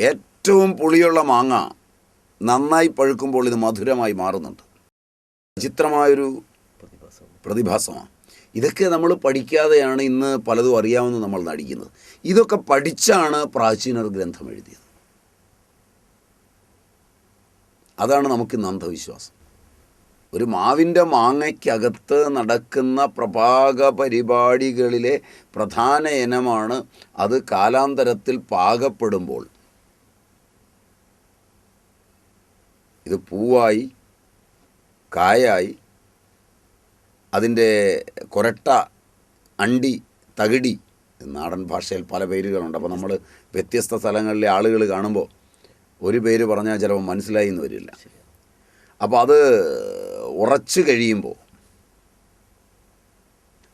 ഏറ്റവും പുളിയുള്ള മാങ്ങ നന്നായി പഴുക്കുമ്പോൾ ഇത് മധുരമായി മാറുന്നുണ്ട്. വിചിത്രമായൊരു പ്രതിഭാസം പ്രതിഭാസമാണ്. ഇതൊക്കെ നമ്മൾ പഠിക്കാതെയാണ് ഇന്ന് പലതും അറിയാമെന്ന് നമ്മൾ നടിക്കുന്നത്. ഇതൊക്കെ പഠിച്ചാണ് പ്രാചീനർ ഗ്രന്ഥം എഴുതിയത്. അതാണ് നമുക്കിന്ന് അന്ധവിശ്വാസം. ഒരു മാവിന്റെ മാങ്ങയ്ക്കകത്ത് നടക്കുന്ന പ്രഭാക പരിപാടികളിലെ പ്രധാന ഇനമാണ് അത് കാലാന്തരത്തിൽ പാകപ്പെടുമ്പോൾ ഇത് പൂവായി കായായി അതിന്റെ കൊരട്ട അണ്ടി തകിടി നാടൻ ഭാഷയിൽ പല പേരുകളുണ്ട്. അപ്പോൾ നമ്മൾ വ്യത്യസ്ത സ്ഥലങ്ങളിലെ ആളുകൾ കാണുമ്പോൾ ഒരു പേര് പറഞ്ഞാൽ ചിലപ്പോൾ മനസ്സിലായി എന്ന് വരില്ല. അപ്പോൾ അത് ഉറച്ചു കഴിയുമ്പോൾ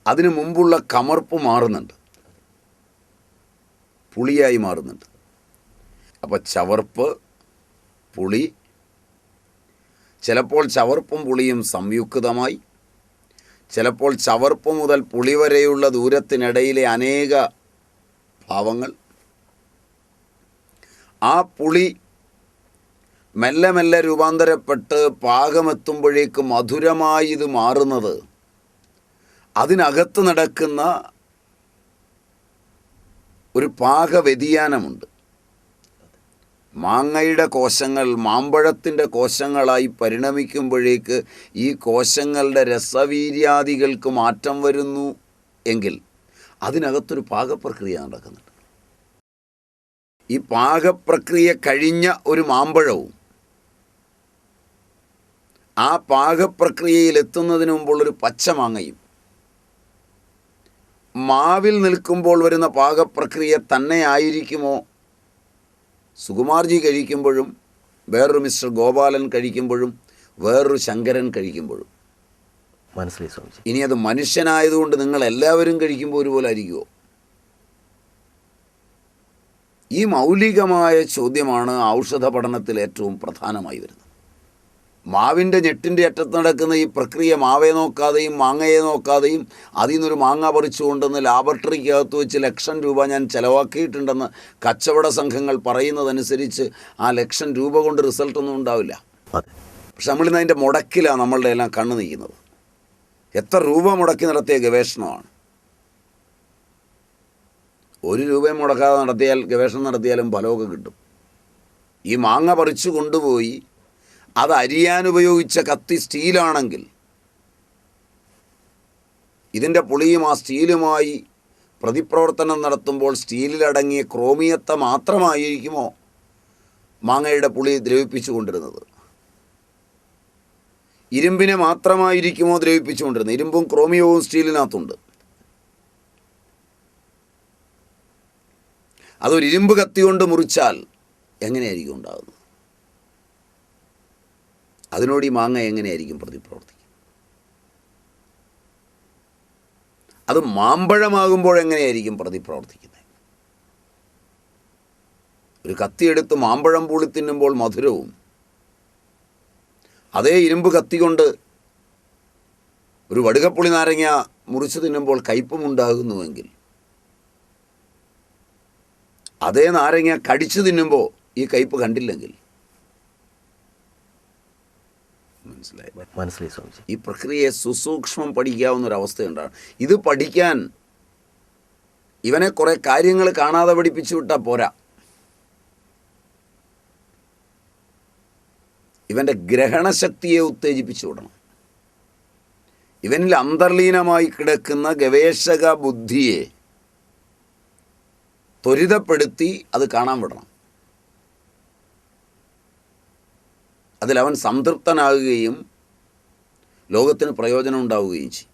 അതിനു മുമ്പുള്ള കമർപ്പ് മാറുന്നുണ്ട്. പുളിയായി മാറുന്നുണ്ട്. അപ്പോൾ ചവർപ്പ് പുളി ചിലപ്പോൾ ചവർപ്പും പുളിയും സംയുക്തമായി. ചിലപ്പോൾ ചവർപ്പ് മുതൽ പുളി വരെയുള്ള ദൂരത്തിനിടയിലെ അനേക ഭാവങ്ങൾ. ആ പുളി മെല്ലെ മെല്ലെ രൂപാന്തരപ്പെട്ട് പാകമെത്തുമ്പോഴേക്ക് മധുരമായി ഇത് മാറുന്നത്. അതിനകത്ത് നടക്കുന്ന ഒരു പാക വ്യതിയാനമുണ്ട് മാങ്ങയുടെ കോശങ്ങൾ മാമ്പഴത്തിന്റെ കോശങ്ങളായി പരിണമിക്കുമ്പോഴേക്ക് ഈ കോശങ്ങളുടെ രസവീര്യാദികൾക്ക് മാറ്റം വരുന്നു എങ്കിൽ അതിനകത്തൊരു പാകപ്രക്രിയ നടക്കുന്നുണ്ട്. ഈ പാകപ്രക്രിയ കഴിഞ്ഞ ഒരു മാമ്പഴവും ആ പാകപ്രക്രിയയിൽ എത്തുന്നതിന് മുമ്പുള്ളൊരു പച്ചമാങ്ങയും മാവിൽ നിൽക്കുമ്പോൾ വരുന്ന പാകപ്രക്രിയ തന്നെ ആയിരിക്കുമോ? സുകുമാർജി കഴിക്കുമ്പോഴും വേറൊരു മിസ്റ്റർ ഗോപാലൻ കഴിക്കുമ്പോഴും വേറൊരു ശങ്കരൻ കഴിക്കുമ്പോഴും. മനസ്സിലായി സ്വാമിജി. ഇനി അത് മനുഷ്യനായതുകൊണ്ട് നിങ്ങൾ എല്ലാവരും കഴിക്കുമ്പോൾ ഒരുപോലെ ആയിരിക്കുമോ ഈ മൗലികമായ ചോദ്യമാണ് ഔഷധ പഠനത്തിൽ ഏറ്റവും പ്രധാനമായി വരുന്നത്. മാവിന്റെ ഞെട്ടിന്റെ അറ്റത്ത് നടക്കുന്ന ഈ പ്രക്രിയ മാവയെ നോക്കാതെയും മാങ്ങയെ നോക്കാതെയും അതിൽ നിന്നൊരു മാങ്ങ പറിച്ചു കൊണ്ടുവന്ന് ലാബറട്ടറിക്കകത്ത് വെച്ച് ലക്ഷം രൂപ ഞാൻ ചിലവാക്കിയിട്ടുണ്ടെന്ന് കച്ചവട സംഘങ്ങൾ പറയുന്നതനുസരിച്ച് ആ ലക്ഷം രൂപ കൊണ്ട് റിസൾട്ടൊന്നും ഉണ്ടാവില്ല. പക്ഷെ നമ്മളിന്ന് അതിന്റെ മുടക്കിലാണ് നമ്മളുടെ എല്ലാം കണ്ണു നീക്കുന്നത് എത്ര രൂപ മുടക്കി നടത്തിയ ഗവേഷണമാണ്. ഒരു രൂപയും മുടക്കാതെ നടത്തിയാൽ ഗവേഷണം നടത്തിയാലും ഫലമൊക്കെ കിട്ടും. ഈ മാങ്ങ പറിച്ചു കൊണ്ടുപോയി അത് അരിയാൻ ഉപയോഗിച്ച കത്തി സ്റ്റീലാണെങ്കിൽ ഇതിന്റെ പുളിയും ആ സ്റ്റീലുമായി പ്രതിപ്രവർത്തനം നടത്തുമ്പോൾ സ്റ്റീലിലടങ്ങിയ ക്രോമിയത്തെ മാത്രമായിരിക്കുമോ മാങ്ങയുടെ പുളി ദ്രവിപ്പിച്ചു കൊണ്ടിരുന്നത് ഇരുമ്പിനെ മാത്രമായിരിക്കുമോ ദ്രവിപ്പിച്ചുകൊണ്ടിരുന്നത്? ഇരുമ്പും ക്രോമിയവും സ്റ്റീലിനകത്തുണ്ട്. അതൊരു ഇരുമ്പ് കത്തി കൊണ്ട് മുറിച്ചാൽ എങ്ങനെയായിരിക്കും ഉണ്ടാകുന്നത്? അതിനോട് ഈ മാങ്ങ എങ്ങനെയായിരിക്കും പ്രതിപ്രവർത്തിക്കുക അത് മാമ്പഴമാകുമ്പോൾ എങ്ങനെയായിരിക്കും പ്രതിപ്രവർത്തിക്കുന്നത്? ഒരു കത്തിയെടുത്ത് മാമ്പഴം പൂളി തിന്നുമ്പോൾ മധുരവും അതേ ഇരുമ്പ് കത്തി കൊണ്ട് ഒരു വടുകപ്പുളി നാരങ്ങ മുറിച്ചു തിന്നുമ്പോൾ കയ്പും ഉണ്ടാകുന്നുവെങ്കിൽ അതേ നാരങ്ങ കടിച്ചു തിന്നുമ്പോൾ ഈ കയ്പ് കണ്ടില്ലെങ്കിൽ മനസ്സിലായി. മനസ്സിലായി സ്വാമിജി. ഈ പ്രക്രിയയെ സുസൂക്ഷ്മം പഠിക്കാവുന്ന ഒരു അവസ്ഥയുണ്ടാണ് ഇത് പഠിക്കാൻ ഇവനെ കുറേ കാര്യങ്ങൾ കാണാതെ പഠിപ്പിച്ചു വിട്ടാൽ പോരാ. ഇവന്റെ ഗ്രഹണശക്തിയെ ഉത്തേജിപ്പിച്ചു വിടണം. ഇവനിൽ അന്തർലീനമായി കിടക്കുന്ന ഗവേഷക ബുദ്ധിയെ ത്വരിതപ്പെടുത്തി അത് കാണാൻ വിടണം. അതിലവൻ സംതൃപ്തനാകുകയും ലോകത്തിന് പ്രയോജനം ഉണ്ടാവുകയും ചെയ്യും.